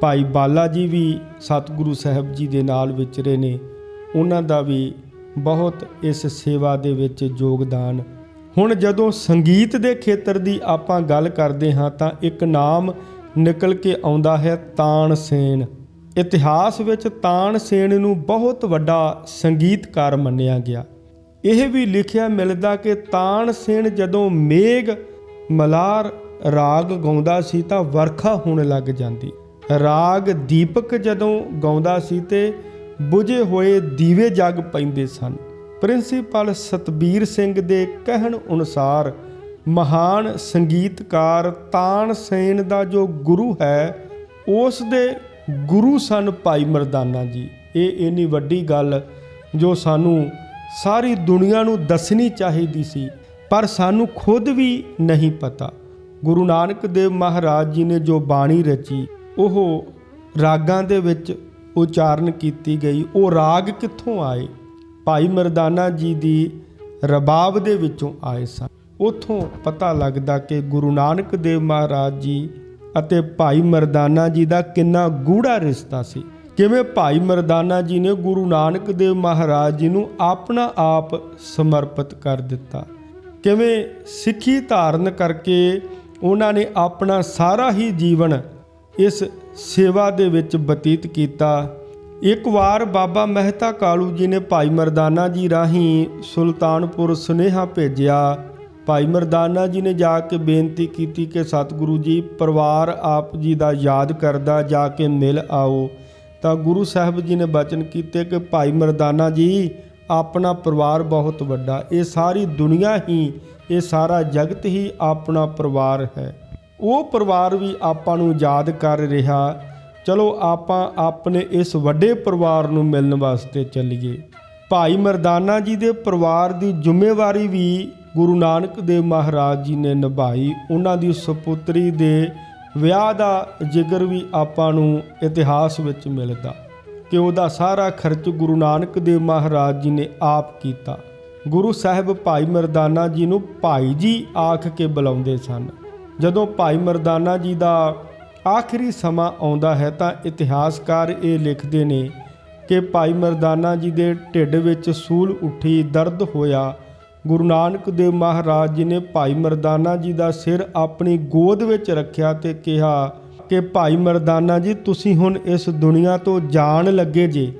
ਭਾਈ ਬਾਲਾ ਜੀ ਵੀ ਸਤਿਗੁਰੂ ਸਾਹਿਬ ਜੀ ਦੇ ਨਾਲ ਵਿਚਰੇ ਨੇ। ਉਹਨਾਂ ਦਾ ਵੀ ਬਹੁਤ ਇਸ ਸੇਵਾ ਦੇ ਵਿੱਚ ਯੋਗਦਾਨ ਹੁਣ ਜਦੋਂ ਸੰਗੀਤ ਦੇ ਖੇਤਰ ਦੀ ਆਪਾਂ ਗੱਲ ਕਰਦੇ ਹਾਂ ਤਾਂ ਇੱਕ ਨਾਮ ਨਿਕਲ ਕੇ ਆਉਂਦਾ ਹੈ ਤਾਨਸੇਨ ਇਤਿਹਾਸ ਵਿੱਚ ਤਾਨਸੇਨ ਨੂੰ ਬਹੁਤ ਵੱਡਾ ਸੰਗੀਤਕਾਰ ਮੰਨਿਆ ਗਿਆ। ਇਹ ਵੀ ਲਿਖਿਆ ਮਿਲਦਾ ਕਿ ਤਾਨਸੇਨ ਜਦੋਂ ਮੇਘ, ਮਲਾਰ, ਰਾਗ ਗਾਉਂਦਾ ਸੀ ਤਾਂ ਵਰਖਾ ਹੋਣ ਲੱਗ ਜਾਂਦੀ। ਰਾਗ ਦੀਪਕ ਜਦੋਂ ਗਾਉਂਦਾ ਸੀ ਤੇ ਬੁਝੇ ਹੋਏ ਦੀਵੇ ਜਗ ਪੈਂਦੇ ਸਨ। ਪ੍ਰਿੰਸੀਪਲ ਸਤਬੀਰ ਸਿੰਘ ਦੇ ਕਹਿਣ ਅਨੁਸਾਰ, ਮਹਾਨ ਸੰਗੀਤਕਾਰ ਤਾਨ ਸੇਨ ਦਾ ਜੋ ਗੁਰੂ ਹੈ, ਉਸ ਦੇ ਗੁਰੂ ਸਨ ਭਾਈ ਮਰਦਾਨਾ ਜੀ। ਇਹ ਇੰਨੀ ਵੱਡੀ ਗੱਲ ਜੋ ਸਾਨੂੰ ਸਾਰੀ ਦੁਨੀਆ ਨੂੰ ਦੱਸਣੀ ਚਾਹੀਦੀ ਸੀ, ਪਰ ਸਾਨੂੰ ਖੁਦ ਵੀ ਨਹੀਂ ਪਤਾ। ਗੁਰੂ ਨਾਨਕ ਦੇਵ ਮਹਾਰਾਜ ਜੀ ਨੇ ਜੋ ਬਾਣੀ ਰਚੀ, ਉਹ ਰਾਗਾਂ ਦੇ ਵਿੱਚ ਉਚਾਰਨ ਕੀਤੀ ਗਈ। ਉਹ ਰਾਗ ਕਿੱਥੋਂ ਆਏ? ਭਾਈ ਮਰਦਾਨਾ ਜੀ ਦੀ ਰਬਾਬ ਦੇ ਵਿੱਚੋਂ ਆਏ ਸਨ। ਉਥੋਂ ਪਤਾ ਲੱਗਦਾ ਕਿ ਗੁਰੂ ਨਾਨਕ ਦੇਵ ਮਹਾਰਾਜ ਜੀ ਅਤੇ ਭਾਈ ਮਰਦਾਨਾ ਜੀ ਦਾ ਕਿੰਨਾ ਗੂੜਾ ਰਿਸ਼ਤਾ ਸੀ। ਕਿਵੇਂ ਭਾਈ ਮਰਦਾਨਾ ਜੀ ਨੇ ਗੁਰੂ ਨਾਨਕ ਦੇਵ ਮਹਾਰਾਜ ਜੀ ਨੂੰ ਆਪਣਾ ਆਪ ਸਮਰਪਿਤ ਕਰ ਦਿੱਤਾ? ਕਿਵੇਂ ਸਿੱਖੀ ਧਾਰਨ ਕਰਕੇ ਉਹਨਾਂ ਨੇ ਆਪਣਾ ਸਾਰਾ ਹੀ ਜੀਵਨ ਇਸ ਸੇਵਾ ਦੇ ਵਿੱਚ ਬਤੀਤ ਕੀਤਾ? ਇੱਕ ਵਾਰ ਬਾਬਾ ਮਹਿਤਾ ਕਾਲੂ ਜੀ ਨੇ ਭਾਈ ਮਰਦਾਨਾ ਜੀ ਰਾਹੀਂ ਸੁਲਤਾਨਪੁਰ ਸੁਨੇਹਾ ਭੇਜਿਆ। ਭਾਈ ਮਰਦਾਨਾ ਜੀ ਨੇ ਜਾ ਕੇ ਬੇਨਤੀ ਕੀਤੀ ਕਿ ਸਤਿਗੁਰੂ ਜੀ, ਪਰਿਵਾਰ ਆਪ ਜੀ ਦਾ ਯਾਦ ਕਰਦਾ, ਜਾ ਕੇ ਮਿਲ ਆਓ। ਤਾਂ ਗੁਰੂ ਸਾਹਿਬ ਜੀ ਨੇ ਬਚਨ ਕੀਤੇ ਕਿ ਭਾਈ ਮਰਦਾਨਾ ਜੀ, ਆਪਣਾ ਪਰਿਵਾਰ ਬਹੁਤ ਵੱਡਾ। ਇਹ ਸਾਰੀ ਦੁਨੀਆ ਹੀ, ਇਹ ਸਾਰਾ ਜਗਤ ਹੀ ਆਪਣਾ ਪਰਿਵਾਰ ਹੈ। ਉਹ ਪਰਿਵਾਰ ਵੀ ਆਪਾਂ ਨੂੰ ਯਾਦ ਕਰ ਰਿਹਾ। ਚਲੋ ਆਪਾਂ ਆਪਣੇ ਇਸ ਵੱਡੇ ਪਰਿਵਾਰ ਨੂੰ ਮਿਲਣ ਵਾਸਤੇ ਚੱਲੀਏ। ਭਾਈ ਮਰਦਾਨਾ ਜੀ ਦੇ ਪਰਿਵਾਰ ਦੀ ਜ਼ਿੰਮੇਵਾਰੀ ਵੀ ਗੁਰੂ ਨਾਨਕ ਦੇਵ ਮਹਾਰਾਜ ਜੀ ਨੇ ਨਿਭਾਈ। ਉਹਨਾਂ ਦੀ ਸੁਪੁੱਤਰੀ ਦੇ ਵਿਆਹ ਦਾ ਜ਼ਿਕਰ ਵੀ ਆਪਾਂ ਨੂੰ ਇਤਿਹਾਸ ਵਿੱਚ ਮਿਲਦਾ। ਕਿ ਉਹਦਾ ਸਾਰਾ ਖਰਚ ਗੁਰੂ ਨਾਨਕ ਦੇਵ ਮਹਾਰਾਜ ਜੀ ਨੇ ਆਪ ਕੀਤਾ। ਗੁਰੂ ਸਾਹਿਬ ਭਾਈ ਮਰਦਾਨਾ ਜੀ ਨੂੰ ਭਾਈ ਜੀ ਆਖ ਕੇ ਬੁਲਾਉਂਦੇ ਸਨ। ਜਦੋਂ ਭਾਈ ਮਰਦਾਨਾ ਜੀ ਦਾ ਆਖਰੀ ਸਮਾਂ ਆਉਂਦਾ ਹੈ ਤਾਂ ਇਤਿਹਾਸਕਾਰ ਇਹ ਲਿਖਦੇ ਨੇ ਕਿ ਭਾਈ ਮਰਦਾਨਾ ਜੀ ਦੇ ਢਿੱਡ ਵਿੱਚ ਸੂਲ ਉੱਠੀ ਦਰਦ ਹੋਇਆ। ਗੁਰੂ ਨਾਨਕ ਦੇਵ ਮਹਾਰਾਜ ਜੀ ਨੇ ਭਾਈ ਮਰਦਾਨਾ ਜੀ ਦਾ ਸਿਰ ਆਪਣੀ ਗੋਦ ਵਿੱਚ ਰੱਖਿਆ ਤੇ ਕਿਹਾ ਕਿ ਭਾਈ ਮਰਦਾਨਾ ਜੀ, ਤੁਸੀਂ ਹੁਣ ਇਸ ਦੁਨੀਆ ਤੋਂ ਜਾਣ ਲੱਗੇ ਜੇ।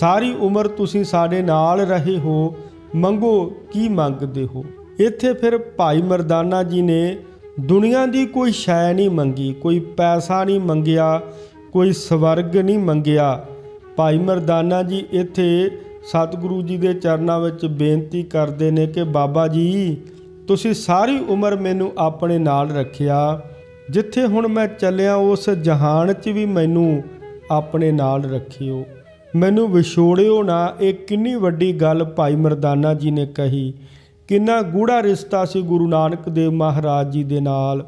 ਸਾਰੀ ਉਮਰ ਤੁਸੀਂ ਸਾਡੇ ਨਾਲ ਰਹੇ ਹੋ, ਮੰਗੋ ਕੀ ਮੰਗਦੇ ਹੋ? ਇੱਥੇ ਫਿਰ ਭਾਈ ਮਰਦਾਨਾ ਜੀ ਨੇ ਦੁਨੀਆ ਦੀ ਕੋਈ ਸ਼ੈ ਨਹੀਂ ਮੰਗੀ, ਕੋਈ ਪੈਸਾ ਨਹੀਂ ਮੰਗਿਆ, ਕੋਈ ਸਵਰਗ ਨਹੀਂ ਮੰਗਿਆ। ਭਾਈ ਮਰਦਾਨਾ ਜੀ, ਇੱਥੇ ਸਤਿਗੁਰੂ ਜੀ ਦੇ ਚਰਨਾਂ ਵਿੱਚ ਬੇਨਤੀ ਕਰਦੇ ਨੇ ਕਿ ਬਾਬਾ ਜੀ, ਤੁਸੀਂ ਸਾਰੀ ਉਮਰ ਮੈਨੂੰ ਆਪਣੇ ਨਾਲ ਰੱਖਿਆ। ਜਿੱਥੇ ਹੁਣ ਮੈਂ ਚੱਲਿਆ, ਉਸ ਜਹਾਨ 'ਚ ਵੀ ਮੈਨੂੰ ਆਪਣੇ ਨਾਲ ਰੱਖਿਓ। ਮੈਨੂੰ ਵਿਛੋੜਿਓ ਨਾ, ਇਹ ਕਿੰਨੀ ਵੱਡੀ ਗੱਲ ਭਾਈ ਮਰਦਾਨਾ ਜੀ ਨੇ ਕਹੀ। ਕਿੰਨਾ ਗੂੜਾ ਰਿਸ਼ਤਾ ਸੀ ਗੁਰੂ ਨਾਨਕ ਦੇਵ ਮਹਾਰਾਜ ਜੀ ਦੇ ਨਾਲ?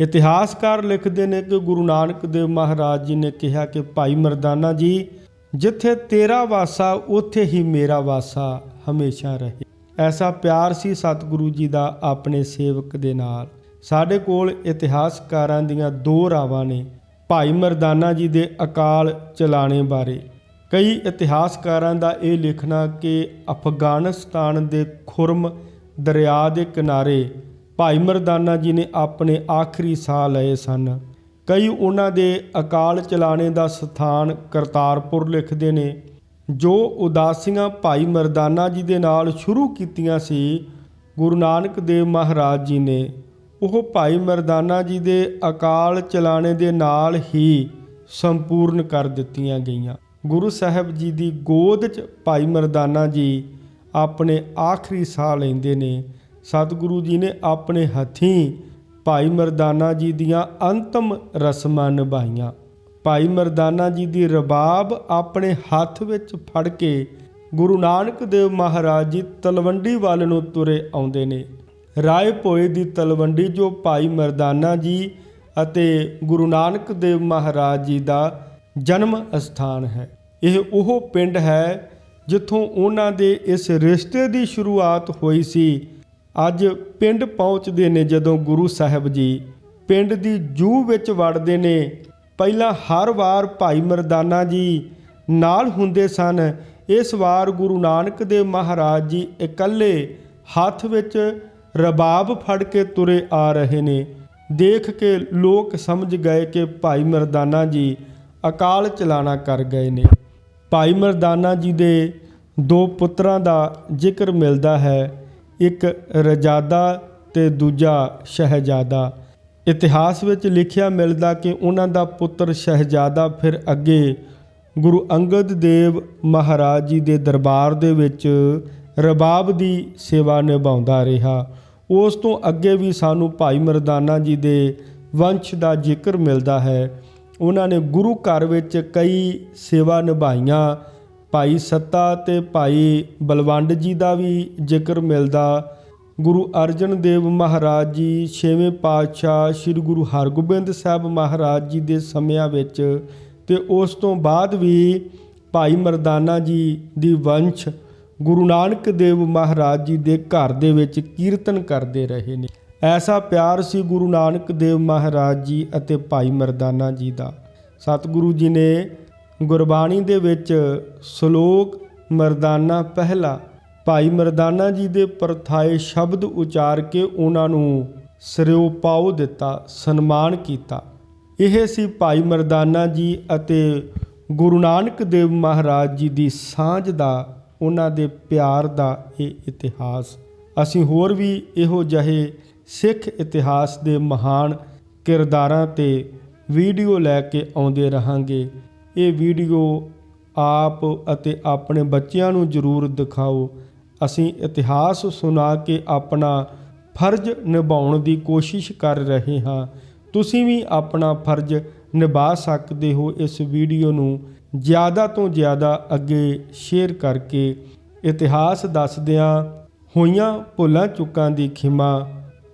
ਇਤਿਹਾਸਕਾਰ ਲਿਖਦੇ ਨੇ ਕਿ ਗੁਰੂ ਨਾਨਕ ਦੇਵ ਮਹਾਰਾਜ ਜੀ ਨੇ ਕਿਹਾ ਕਿ ਭਾਈ ਮਰਦਾਨਾ ਜੀ, ਜਿੱਥੇ ਤੇਰਾ ਵਾਸਾ, ਉੱਥੇ ਹੀ ਮੇਰਾ ਵਾਸਾ ਹਮੇਸ਼ਾ ਰਹੇ। ਐਸਾ ਪਿਆਰ ਸੀ ਸਤਿਗੁਰੂ ਜੀ ਦਾ ਆਪਣੇ ਸੇਵਕ ਦੇ ਨਾਲ। ਸਾਡੇ ਕੋਲ ਇਤਿਹਾਸਕਾਰਾਂ ਦੀਆਂ ਦੋ ਰਾਵਾਂ ਨੇ, ਭਾਈ ਮਰਦਾਨਾ ਜੀ ਦੇ ਅਕਾਲ ਚਲਾਣੇ ਬਾਰੇ। ਕਈ ਇਤਿਹਾਸਕਾਰਾਂ ਦਾ ਇਹ ਲਿਖਣਾ ਕਿ ਅਫਗਾਨਿਸਤਾਨ ਦੇ ਖੁਰਮ ਦਰਿਆ ਦੇ ਕਿਨਾਰੇ ਭਾਈ ਮਰਦਾਨਾ ਜੀ ਨੇ ਆਪਣੇ ਆਖਰੀ ਸਾਹ ਲਏ ਸਨ। ਕਈ ਉਹਨਾਂ ਦੇ ਅਕਾਲ ਚਲਾਣੇ ਦਾ ਸਥਾਨ ਕਰਤਾਰਪੁਰ ਲਿਖਦੇ ਨੇ। ਜੋ ਉਦਾਸੀਆਂ ਭਾਈ ਮਰਦਾਨਾ ਜੀ ਦੇ ਨਾਲ ਸ਼ੁਰੂ ਕੀਤੀਆਂ ਸੀ, ਗੁਰੂ ਨਾਨਕ ਦੇਵ ਮਹਾਰਾਜ ਜੀ ਨੇ, ਉਹ ਭਾਈ ਮਰਦਾਨਾ ਜੀ ਦੇ ਅਕਾਲ ਚਲਾਣੇ ਦੇ ਨਾਲ ਹੀ ਸੰਪੂਰਨ ਕਰ ਦਿੱਤੀਆਂ ਗਈਆਂ। ਗੁਰੂ ਸਾਹਿਬ ਜੀ ਦੀ ਗੋਦ 'ਚ ਭਾਈ ਮਰਦਾਨਾ ਜੀ ਆਪਣੇ ਆਖਰੀ ਸਾਹ ਲੈਂਦੇ ਨੇ। ਸਤਿਗੁਰੂ ਜੀ ਨੇ ਆਪਣੇ ਹੱਥੀਂ ਭਾਈ ਮਰਦਾਨਾ ਜੀ ਦੀਆਂ ਅੰਤਮ ਰਸਮਾਂ ਨਿਭਾਈਆਂ। ਭਾਈ ਮਰਦਾਨਾ ਜੀ ਦੀ ਰਬਾਬ ਆਪਣੇ ਹੱਥ ਵਿੱਚ ਫੜ ਕੇ ਗੁਰੂ ਨਾਨਕ ਦੇਵ ਮਹਾਰਾਜ ਜੀ ਤਲਵੰਡੀ ਵੱਲ ਨੂੰ ਤੁਰੇ ਆਉਂਦੇ ਨੇ। ਰਾਏ ਭੋਏ ਦੀ ਤਲਵੰਡੀ ਜੋ ਭਾਈ ਮਰਦਾਨਾ ਜੀ ਅਤੇ ਗੁਰੂ ਨਾਨਕ ਦੇਵ ਮਹਾਰਾਜ ਜੀ ਦਾ ਜਨਮ ਅਸਥਾਨ ਹੈ। ਇਹ ਉਹ ਪਿੰਡ ਹੈ ਜਿੱਥੋਂ ਉਹਨਾਂ ਦੇ ਇਸ ਰਿਸ਼ਤੇ ਦੀ ਸ਼ੁਰੂਆਤ ਹੋਈ ਸੀ। ਅੱਜ ਪਿੰਡ ਪਹੁੰਚਦੇ ਨੇ ਜਦੋਂ ਗੁਰੂ ਸਾਹਿਬ ਜੀ ਪਿੰਡ ਦੀ ਜੂ ਵਿੱਚ ਵੜਦੇ ਨੇ। ਪਹਿਲਾਂ ਹਰ ਵਾਰ ਭਾਈ ਮਰਦਾਨਾ ਜੀ ਨਾਲ ਹੁੰਦੇ ਸਨ। ਇਸ ਵਾਰ ਗੁਰੂ ਨਾਨਕ ਦੇਵ ਮਹਾਰਾਜ ਜੀ ਇਕੱਲੇ ਹੱਥ ਵਿੱਚ ਰਬਾਬ ਫੜ ਕੇ ਤੁਰੇ ਆ ਰਹੇ ਨੇ। ਦੇਖ ਕੇ ਲੋਕ ਸਮਝ ਗਏ ਕਿ ਭਾਈ ਮਰਦਾਨਾ ਜੀ ਅਕਾਲ ਚਲਾਣਾ ਕਰ ਗਏ ਨੇ। ਭਾਈ ਮਰਦਾਨਾ ਜੀ ਦੇ ਦੋ ਪੁੱਤਰਾਂ ਦਾ ਜ਼ਿਕਰ ਮਿਲਦਾ ਹੈ, ਇੱਕ ਰਜਾਦਾ ਤੇ ਦੂਜਾ ਸ਼ਹਿਜ਼ਾਦਾ। ਇਤਿਹਾਸ ਵਿੱਚ ਲਿਖਿਆ ਮਿਲਦਾ ਕਿ ਉਹਨਾਂ ਦਾ ਪੁੱਤਰ ਸ਼ਹਿਜ਼ਾਦਾ ਫਿਰ ਅੱਗੇ ਗੁਰੂ ਅੰਗਦ ਦੇਵ ਮਹਾਰਾਜ ਜੀ ਦੇ ਦਰਬਾਰ ਦੇ ਵਿੱਚ ਰਬਾਬ ਦੀ ਸੇਵਾ ਨਿਭਾਉਂਦਾ ਰਿਹਾ। ਉਸ ਤੋਂ ਅੱਗੇ ਵੀ ਸਾਨੂੰ ਭਾਈ ਮਰਦਾਨਾ ਜੀ ਦੇ ਵੰਸ਼ ਦਾ ਜ਼ਿਕਰ ਮਿਲਦਾ ਹੈ। ਉਹਨਾਂ ਨੇ ਗੁਰੂ ਘਰ ਵਿੱਚ ਕਈ ਸੇਵਾ ਨਿਭਾਈਆਂ। ਭਾਈ ਸੱਤਾ ਤੇ ਭਾਈ ਬਲਵੰਡ ਜੀ ਦਾ ਵੀ ਜ਼ਿਕਰ ਮਿਲਦਾ। ਗੁਰੂ ਅਰਜਨ ਦੇਵ ਮਹਾਰਾਜ ਜੀ, ਛੇਵੇਂ ਪਾਤਸ਼ਾਹ ਸ੍ਰੀ ਗੁਰੂ ਹਰਗੋਬਿੰਦ ਸਾਹਿਬ ਮਹਾਰਾਜ ਜੀ ਦੇ ਸਮਿਆਂ ਵਿੱਚ ਤੇ ਉਸ ਤੋਂ ਬਾਅਦ ਵੀ ਭਾਈ ਮਰਦਾਨਾ ਜੀ ਦੀ ਵੰਸ਼ ਗੁਰੂ ਨਾਨਕ ਦੇਵ ਮਹਾਰਾਜ ਜੀ ਦੇ ਘਰ ਦੇ ਵਿੱਚ ਕੀਰਤਨ ਕਰਦੇ ਰਹੇ ਨੇ। ਐਸਾ ਪਿਆਰ ਸੀ ਗੁਰੂ ਨਾਨਕ ਦੇਵ ਮਹਾਰਾਜ ਜੀ ਅਤੇ ਭਾਈ ਮਰਦਾਨਾ ਜੀ ਦਾ। ਸਤਿਗੁਰੂ ਜੀ ਨੇ ਗੁਰਬਾਣੀ ਦੇ ਵਿੱਚ ਸ਼ਲੋਕ ਮਰਦਾਨਾ ਪਹਿਲਾ, ਭਾਈ ਮਰਦਾਨਾ ਜੀ ਦੇ ਪਰਥਾਏ ਸ਼ਬਦ ਉਚਾਰ ਕੇ ਉਹਨਾਂ ਨੂੰ ਸਿਰਿਓ ਦਿੱਤਾ, ਸਨਮਾਨ ਕੀਤਾ। ਇਹ ਸੀ ਭਾਈ ਮਰਦਾਨਾ ਜੀ ਅਤੇ ਗੁਰੂ ਨਾਨਕ ਦੇਵ ਮਹਾਰਾਜ ਜੀ ਦੀ ਸਾਂਝ ਦਾ, ਉਹਨਾਂ ਦੇ ਪਿਆਰ ਦਾ ਇਹ ਇਤਿਹਾਸ। ਅਸੀਂ ਹੋਰ ਵੀ ਇਹੋ ਜਿਹੇ ਸਿੱਖ ਇਤਿਹਾਸ ਦੇ ਮਹਾਨ ਕਿਰਦਾਰਾਂ ਤੇ ਵੀਡੀਓ ਲੈ ਕੇ ਆਉਂਦੇ ਰਹਾਂਗੇ। ਇਹ ਵੀਡੀਓ ਆਪ ਅਤੇ ਆਪਣੇ ਬੱਚਿਆਂ ਨੂੰ ਜ਼ਰੂਰ ਦਿਖਾਓ। ਅਸੀਂ ਇਤਿਹਾਸ ਸੁਣਾ ਕੇ ਆਪਣਾ ਫਰਜ਼ ਨਿਭਾਉਣ ਦੀ ਕੋਸ਼ਿਸ਼ ਕਰ ਰਹੇ ਹਾਂ। ਤੁਸੀਂ ਵੀ ਆਪਣਾ ਫਰਜ਼ ਨਿਭਾ ਸਕਦੇ ਹੋ ਇਸ ਵੀਡੀਓ ਨੂੰ ਜ਼ਿਆਦਾ ਤੋਂ ਜ਼ਿਆਦਾ ਅੱਗੇ ਸ਼ੇਅਰ ਕਰਕੇ। ਇਤਿਹਾਸ ਦੱਸਦਿਆਂ ਹੋਈਆਂ ਭੁੱਲਾਂ ਚੁੱਕਾਂ ਦੀ ਖਿਮਾ